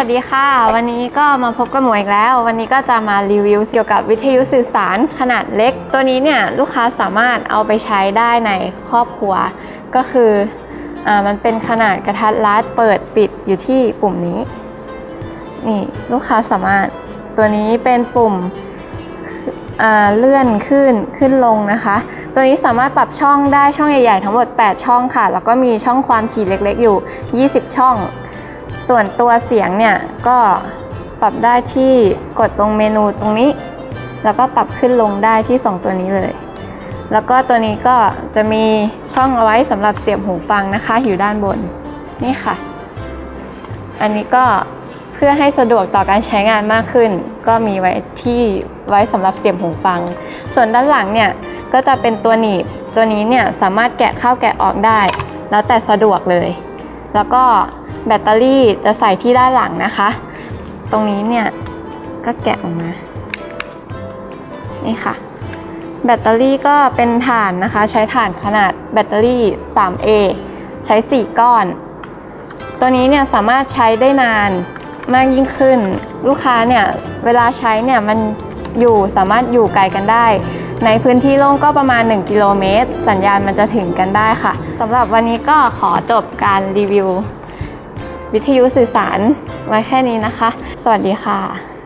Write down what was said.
วัสดีค่ะ วันนี้ก็มาพบกับหมวยอีกแล้ว วันนี้ก็จะมารีวิวเกี่ยวกับวิทยุสื่อสารขนาดเล็ก ตัวนี้เนี่ยลูกค้าสามารถเอาไปใช้ได้ในครอบครัว ก็คืออมันเป็นขนาดกระทัดรัดเปิดปิดอยู่ที่ปุ่มนี้นี่ลูกค้าสามารถตัวนี้เป็นปุ่มเลื่อนขึ้นขึ้นลงนะคะ ตัวนี้สามารถปรับช่องได้ช่องใหญ่ๆ ทั้งหมด 8 ช่องค่ะ แล้วก็มีช่องความถี่เล็กๆอยู่ 20 ช่อง ส่วนตัวเสียงเนี่ยก็ปรับได้ที่กดตรงเมนูตรงนี้ แล้วก็ปรับขึ้นลงได้ที่ 2 ตัวนี้เลย แล้วก็ตัวนี้ก็จะมีช่องเอาไว้สำหรับเสียบหูฟังนะคะ อยู่ด้านบนนี่ค่ะ อันนี้ก็เพื่อให้สะดวกต่อการใช้งานมากขึ้น ก็มีไว้ที่ไว้สำหรับเสียบหูฟัง ส่วนด้านหลังเนี่ยก็จะเป็นตัวหนีบตัวนี้เนี่ยสามารถแกะเข้าแกะออกได้ แล้วแต่สะดวกเลย แล้วก็ แบตเตอรี่จะใส่ที่ด้านหลังนะคะ ตรงนี้เนี่ยก็แกะออกมา นี่ค่ะ แบตเตอรี่ก็เป็นถ่านนะคะ ใช้ถ่านขนาดแบตเตอรี่ 3A ใช้ 4 ก้อน ตัวนี้เนี่ยสามารถใช้ได้นานมากยิ่งขึ้น ลูกค้าเนี่ยเวลาใช้เนี่ยมันอยู่สามารถอยู่ไกลกันได้ ในพื้นที่โล่งก็ประมาณ 1 กิโลเมตร สัญญาณมันจะถึงกันได้ค่ะสำหรับวันนี้ก็ขอจบการรีวิว วิทยุสื่อสารไว้แค่นี้นะคะ สวัสดีค่ะ